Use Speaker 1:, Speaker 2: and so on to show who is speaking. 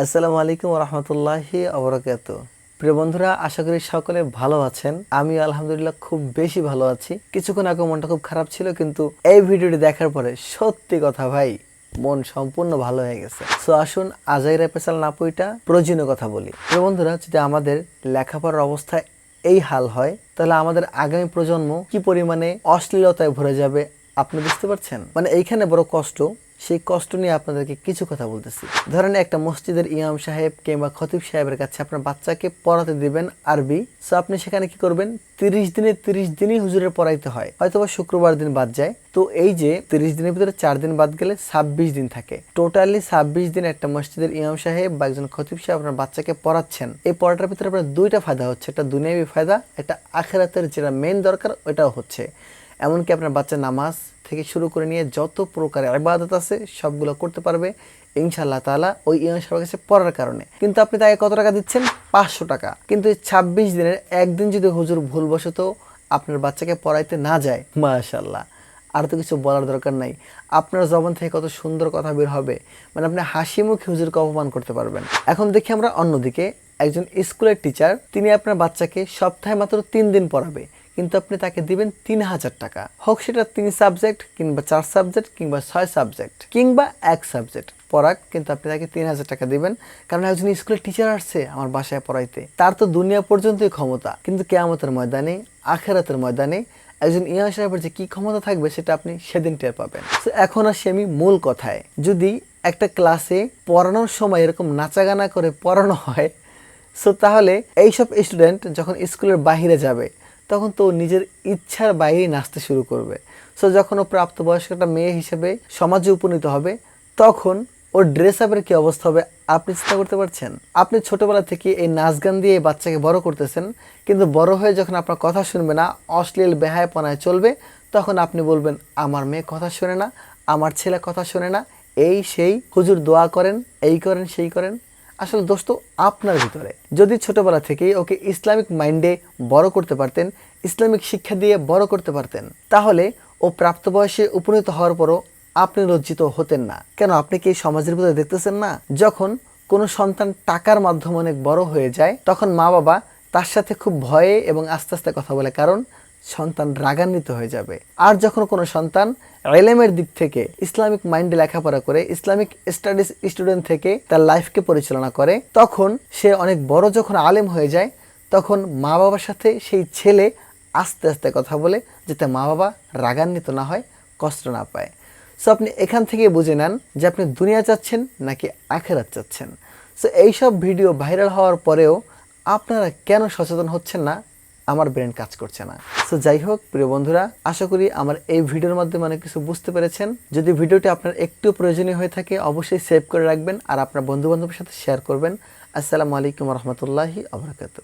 Speaker 1: আসসালামু আলাইকুম রহমতুল্লাহি অবরাকাত প্রিয় বন্ধুরা, আশা করি সকলে ভালো আছেন। আমি আলহামদুলিল্লাহ খুব বেশি ভালো আছি। কিছুক্ষণ আগে মনটা খুব খারাপ ছিল, কিন্তু এই ভিডিওটি দেখার পরে সত্যি কথা ভাই, মন সম্পূর্ণ ভালো হয়ে গেছে। সো আসুন, আজাইরা পেশাল নাপুইটা প্রয়োজনীয় কথা বলি। প্রিয় বন্ধুরা, যদি আমাদের লেখাপড়ার অবস্থায় এই হাল হয়, তাহলে আমাদের আগামী প্রজন্ম কি পরিমাণে অশ্লীলতায় ভরে যাবে আপনি বুঝতে পারছেন? মানে এইখানে বড় কষ্ট, সেই কষ্ট নিয়ে আপনাদেরকে কিছু কথা বলতেছি। ধরেন একটা মসজিদের ইমাম সাহেব কিংবা খতিব সাহেবের কাছে আপনার বাচ্চাকে পড়াতে দিবেন আরবি সো আপনি সেখানে কি করবেন? তিরিশ দিনে তিরিশ দিনই হুজুরের পড়াইতে হয়। হয়তো বা শুক্রবার দিন বাদ যায়। তো এই যে তিরিশ দিনের ভিতরে চার দিন বাদ গেলে ছাব্বিশ দিন থাকে। টোটালি ছাব্বিশ দিন একটা মসজিদের ইমাম সাহেব বা একজন খতিব সাহেব আপনার বাচ্চাকে পড়াচ্ছেন। এই পড়াটার ভিতরে আপনার দুইটা ফায়দা হচ্ছে। একটা দুনিয়াবি ফায়দা, একটা আখেরাতের যেটা মেন দরকার, ওইটাও হচ্ছে। এমনকি আপনার বাচ্চা নামাজ থেকে শুরু করে নিয়ে যত প্রকারের ইবাদত আছে, সবগুলো করতে পারবে ইনশাল্লাহ তাআলা ওই ইমাম কাছে পড়ার কারণে। কিন্তু আপনি তাকে কত টাকা দিচ্ছেন? পাঁচশো টাকা। কিন্তু ছাব্বিশ দিনের একদিন যদি হুজুর ভুলবশত আপনার বাচ্চাকে পড়াইতে না যায় মাশাল্লাহ আর তো কিছু বলার দরকার নাই। আপনার জবান থেকে কত সুন্দর কথা বের হবে। মানে আপনি হাসি মুখে হুজুরকে অপমান করতে পারবেন। এখন দেখি আমরা অন্যদিকে একজন স্কুলের টিচার, তিনি আপনার বাচ্চাকে সপ্তাহে মাত্র তিন দিন পড়াবে। কিন্তু আপনি তাকে দিবেন তিন হাজার টাকা। হোক সেটা তিন সাবজেক্ট কিংবা চার সাবজেক্ট কিংবা ছয় সাবজেক্ট কিংবা এক সাবজেক্ট পড়াক, কিন্তু আপনি তাকে তিন হাজার টাকা দিবেন। কারণ একজন স্কুলের টিচার আসছে আমার বাসায় পড়াইতে। তার তো দুনিয়া পর্যন্তই ক্ষমতা, কিন্তু কেয়ামতের ময়দানে, আখেরাতের ময়দানে একজন ইয়া সাহেবের যে কি ক্ষমতা থাকবে সেটা আপনি সেদিন টের পাবেন। এখন আসি আমি মূল কথায়। যদি একটা ক্লাসে পড়ানোর সময় এরকম নাচাগানা করে পড়ানো হয় সো তাহলে এইসব স্টুডেন্ট যখন স্কুলের বাহিরে যাবে তখন তো নিজের ইচ্ছার বাইরেই নাচতে শুরু করবে। সো যখন ও প্রাপ্তবয়স্ক একটা মেয়ে হিসেবে সমাজে উপনীত হবে, তখন ওর ড্রেস আপের কী অবস্থা হবে আপনি চিন্তা করতে পারছেন? আপনি ছোটবেলা থেকে এই নাচ গান দিয়ে এই বাচ্চাকে বড় করতেছেন, কিন্তু বড় হয়ে যখন আপনার কথা শুনবে না, অশ্লীল বেহায়পনায় চলবে, তখন আপনি বলবেন, আমার মেয়ে কথা শোনে না, আমার ছেলে কথা শোনে না, এই সেই, হুজুর দোয়া করেন, এই করেন, সেই করেন। আসলে দোস্ত, আপনার ভিতরে যদি ছোটবেলা থেকেই ওকে ইসলামিক মাইন্ডে বড় করতে পারতেন, ইসলামিক শিক্ষা দিয়ে বড় করতে পারতেন, তাহলে ও প্রাপ্তবয়সে উপনীত হওয়ার পরও আপনি লজ্জিত হতেন না। কেন, আপনি কি এই সমাজের ভিতরে দেখতেছেন না? যখন কোনো সন্তান টাকার মাধ্যমে অনেক বড় হয়ে যায়, তখন মা বাবা তার সাথে খুব ভয়ে এবং আস্তে আস্তে কথা বলে। কারণ সন্তান রাগান্বিত হয়ে যাবে। আর যখন কোনো সন্তান এলেমের দিক থেকে ইসলামিক মাইন্ডে লেখাপড়া করে, ইসলামিক স্টাডিজ স্টুডেন্ট থেকে তার লাইফকে পরিচালনা করে, তখন সে অনেক বড় যখন আলেম হয়ে যায়, তখন মা বাবার সাথে সেই ছেলে আস্তে আস্তে কথা বলে যাতে মা বাবা রাগান্বিত না হয়, কষ্ট না পায়। সো আপনি এখান থেকে বুঝে নেন যে আপনি দুনিয়া চাচ্ছেন নাকি আখেরাত চাচ্ছেন। সো এইসব ভিডিও ভাইরাল হওয়ার পরেও আপনারা কেন সচেতন হচ্ছেন না? আমার ব্রেন কাজ করছে না। সো যাই হোক, প্রিয় বন্ধুরা, আশা করি আমার এই ভিডিওর মাধ্যমে অনেক কিছু বুঝতে পেরেছেন। যদি ভিডিওটি আপনার একটু প্রয়োজনীয় হয়ে থাকে, অবশ্যই সেভ করে রাখবেন আর আপনার বন্ধু বান্ধবের সাথে শেয়ার করবেন। আসসালামু আলাইকুম রহমতুল্লাহি আবরাকাত